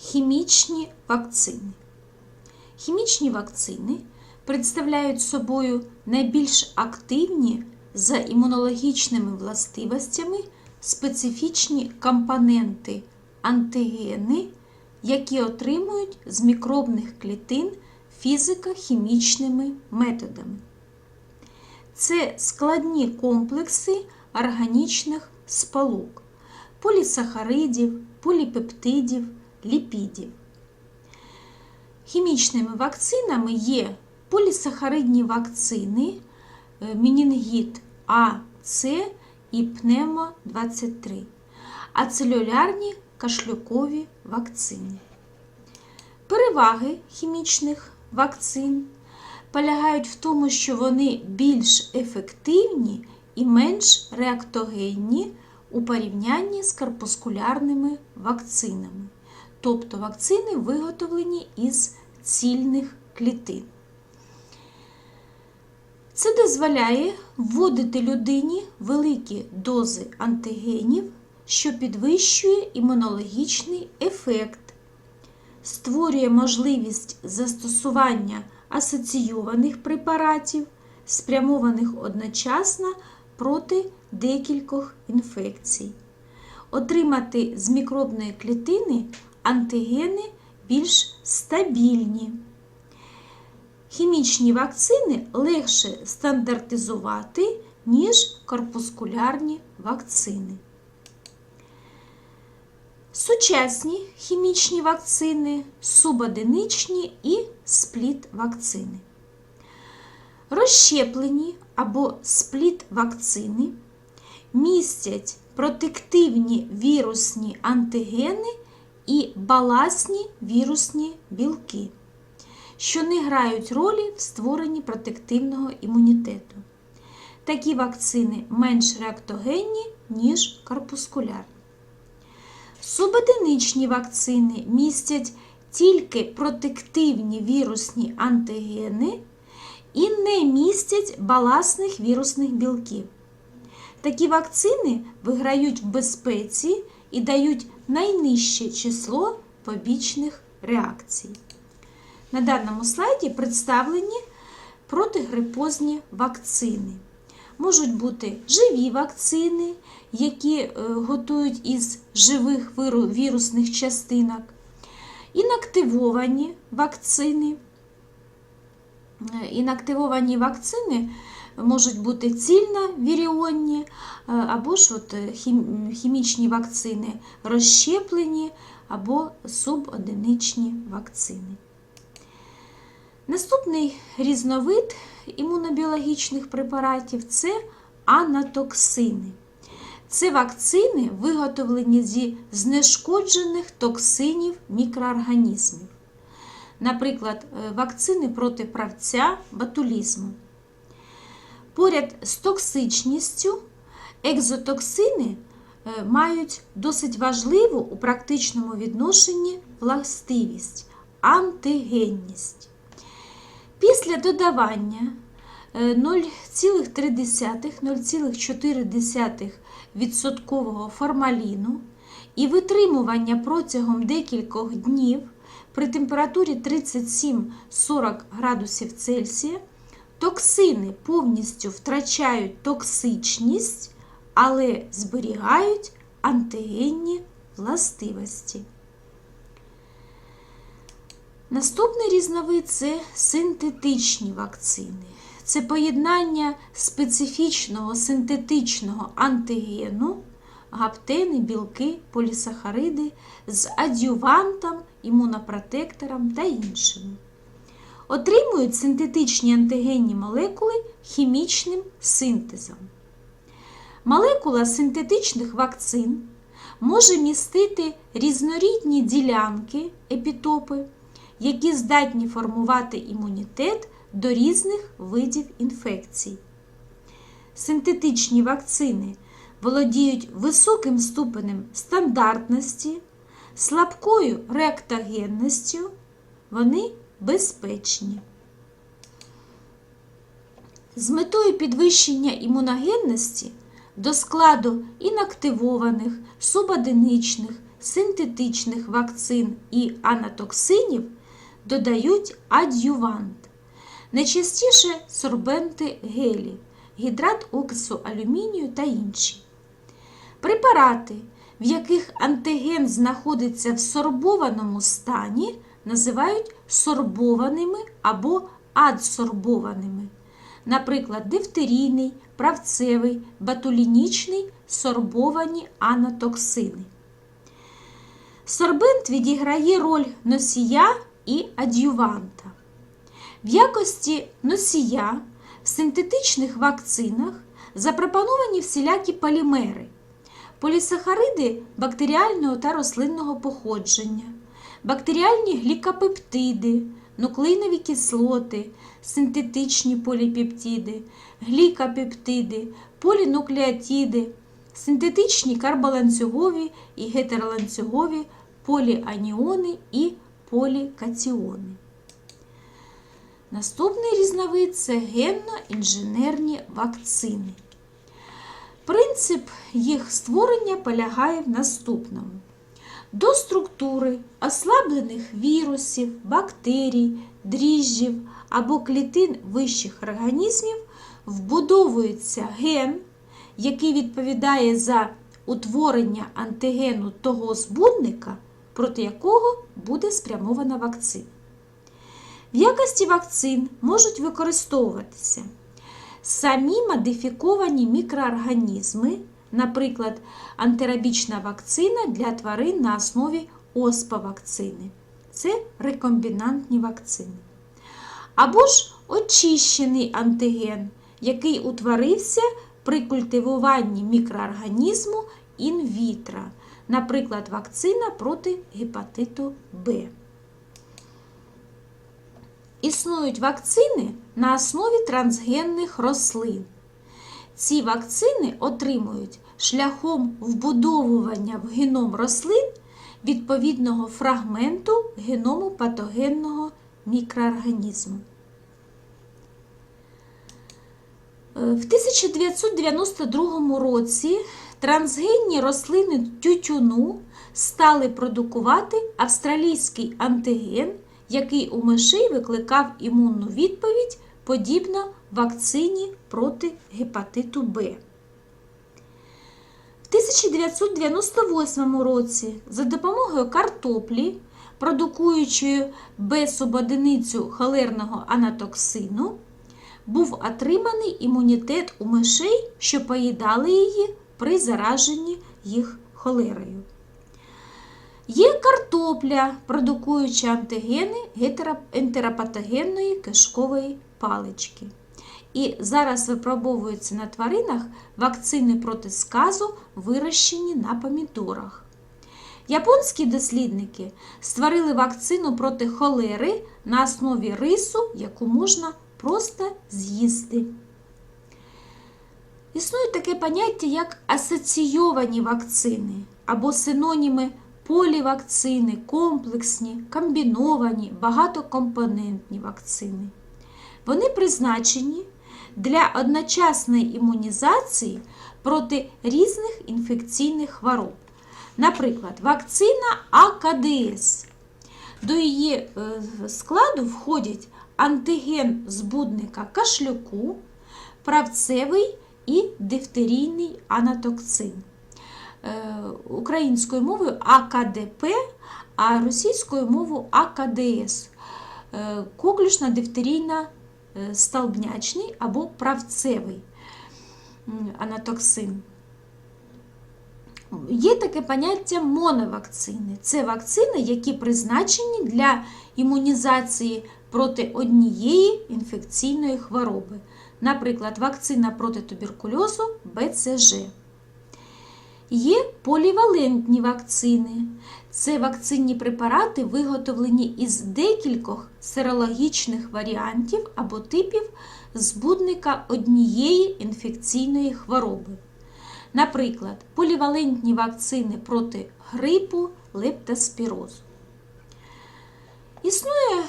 Хімічні вакцини. Хімічні вакцини представляють собою найбільш активні за імунологічними властивостями специфічні компоненти антигени, які отримують з мікробних клітин фізико-хімічними методами. Це складні комплекси органічних сполук, полісахаридів, поліпептидів, ліпідів. Хімічними вакцинами є полісахаридні вакцини, е, менінгіт А, С і пневмо-23, а целюлярні кашлюкові вакцини. Переваги хімічних вакцин полягають в тому, що вони більш ефективні і менш реактогенні у порівнянні з корпускулярними вакцинами, тобто вакцини виготовлені із цільних клітин. Це дозволяє вводити людині великі дози антигенів, що підвищує імунологічний ефект, створює можливість застосування асоційованих препаратів, спрямованих одночасно проти декількох інфекцій, отримати з мікробної клітини антигени більш стабільні. Хімічні вакцини легше стандартизувати, ніж корпускулярні вакцини. Сучасні хімічні вакцини, субодиничні і спліт-вакцини. Розщеплені або спліт-вакцини містять протективні вірусні антигени і баласні вірусні білки, що не грають ролі в створенні протективного імунітету. Такі вакцини менш реактогенні, ніж корпускулярні. Субодиничні вакцини містять тільки протективні вірусні антигени і не містять баласних вірусних білків. Такі вакцини виграють в безпеці і дають найнижче число побічних реакцій. На даному слайді представлені протигрипозні вакцини. Можуть бути живі вакцини, які е, готують із живих вірусних частинок, інактивовані вакцини. Е, Інактивовані вакцини можуть бути цільно-віріонні, е, або ж от е, хімічні вакцини розщеплені, або субодиничні вакцини. Наступний різновид імунобіологічних препаратів це анатоксини. Це вакцини, виготовлені зі знешкоджених токсинів мікроорганізмів. Наприклад, е, вакцини проти правця ботулізму. Поряд з токсичністю екзотоксини е, мають досить важливу у практичному відношенні властивість антигенність. Після додавання е, 0,3-0,4 відсоткового формаліну і витримування протягом декількох днів при температурі 37-40 градусів Цельсія токсини повністю втрачають токсичність, але зберігають антигенні властивості. Наступний різновид це синтетичні вакцини. Це поєднання специфічного синтетичного антигену, гаптени, білки, полісахариди з адювантом, імунопротектором та іншими. Отримують синтетичні антигенні молекули хімічним синтезом. Молекула синтетичних вакцин може містити різнорідні ділянки епітопи, які здатні формувати імунітет до різних видів інфекцій. Синтетичні вакцини володіють високим ступенем стандартності, слабкою реактогенністю, вони безпечні. З метою підвищення імуногенності до складу інактивованих, субодиничних синтетичних вакцин і анатоксинів додають ад'ювант. Найчастіше сорбенти гелі, гідрат окису алюмінію та інші. Препарати, в яких антиген знаходиться в сорбованому стані, називають сорбованими або адсорбованими. Наприклад, дифтерійний, правцевий, батулінічний сорбовані анатоксини. Сорбент відіграє роль носія і ад'юванта. В якості носія в синтетичних вакцинах запропоновані всілякі полімери, полісахариди бактеріального та рослинного походження, бактеріальні глікопептиди, нуклеїнові кислоти, синтетичні поліпептиди, глікопептиди, полінуклеотиди, синтетичні карболанцюгові і гетероланцюгові поліаніони і полікатіони. Наступний різновид це генно-інженерні вакцини. Принцип їх створення полягає в наступному. До структури ослаблених вірусів, бактерій, дріжджів або клітин вищих організмів вбудовується ген, який відповідає за утворення антигену того збудника, проти якого буде спрямована вакцина. В якості вакцин можуть використовуватися самі модифіковані мікроорганізми, наприклад, антирабічна вакцина для тварин на основі оспа-вакцини. Це рекомбінантні вакцини. Або ж очищений антиген, який утворився при культивуванні мікроорганізму інвітро, наприклад, вакцина проти гепатиту Б. Існують вакцини на основі трансгенних рослин. Ці вакцини отримують шляхом вбудовування в геном рослин відповідного фрагменту геному патогенного мікроорганізму. Е, В 1992 році трансгенні рослини тютюну стали продукувати австралійський антиген, який у мишей викликав імунну відповідь, подібно вакцині проти гепатиту Б. В 1998 році за допомогою картоплі, продукуючою безсубодиницю холерного анатоксину, був отриманий імунітет у мишей, що поїдали її при зараженні їх холерою. Є картопля, продукуюча антигени ентеропатогенної кишкової палички. І зараз випробовуються на тваринах вакцини проти сказу, вирощені на помідорах. Японські дослідники створили вакцину проти холери на основі рису, яку можна просто з'їсти. Існує таке поняття, як асоційовані вакцини або синоніми полівакцини, комплексні, комбіновані, багатокомпонентні вакцини. Вони призначені для одночасної імунізації проти різних інфекційних хвороб. Наприклад, вакцина АКДС. До її е, складу входять антиген збудника кашлюку, правцевий і дифтерійний анатоксин. Е, Українською мовою АКДП, а російською мовою АКДС. Е, Коклюшна дифтерійна е, столбнячний або правцевий анатоксин. Є таке поняття моновакцини. Це вакцини, які призначені для імунізації проти однієї інфекційної хвороби, наприклад, вакцина проти туберкульозу БЦЖ. Є полівалентні вакцини. Це вакцинні препарати, виготовлені із декількох серологічних варіантів або типів збудника однієї інфекційної хвороби. Наприклад, полівалентні вакцини проти грипу, лептоспірозу. Існує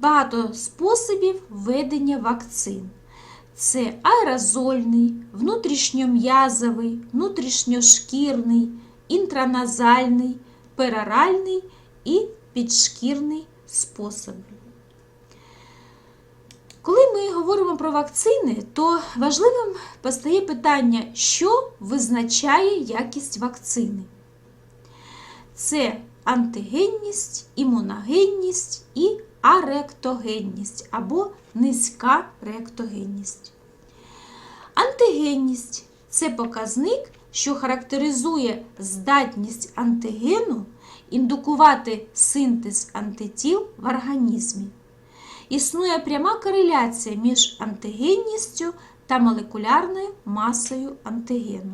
багато способів введення вакцин. Це аерозольний, внутрішньом'язовий, внутрішньошкірний, інтраназальний пероральний і підшкірний способи. Коли ми говоримо про вакцини, то важливим постає питання, що визначає якість вакцини. Це антигенність, імуногенність і аректогенність або низька реактогенність. Антигенність це показник, що характеризує здатність антигену індукувати синтез антитіл в організмі. Існує пряма кореляція між антигенністю та молекулярною масою антигену.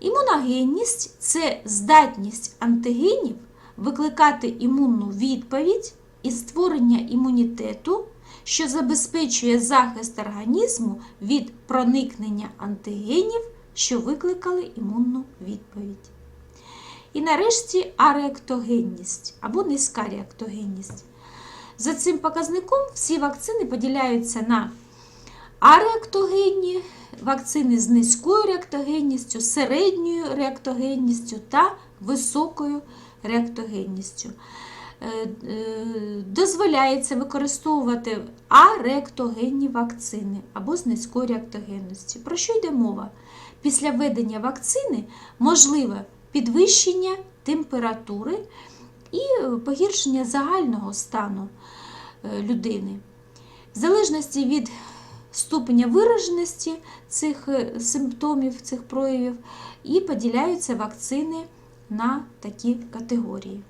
Імуногенність це здатність антигенів викликати імунну відповідь і створення імунітету, що забезпечує захист організму від проникнення антигенів, що викликали імунну відповідь. І нарешті ареактогенність або низька реактогенність. За цим показником всі вакцини поділяються на ареактогенні, вакцини з низькою реактогенністю, середньою реактогенністю та високою реактогенністю. Е, е, Дозволяється використовувати ареактогенні вакцини або з низькою реактогенністю. Про що йде мова? Після введення вакцини можливе підвищення температури і погіршення загального стану е, людини. В залежності від ступеня вираженості цих е, симптомів, цих проявів, і поділяються вакцини на такі категорії.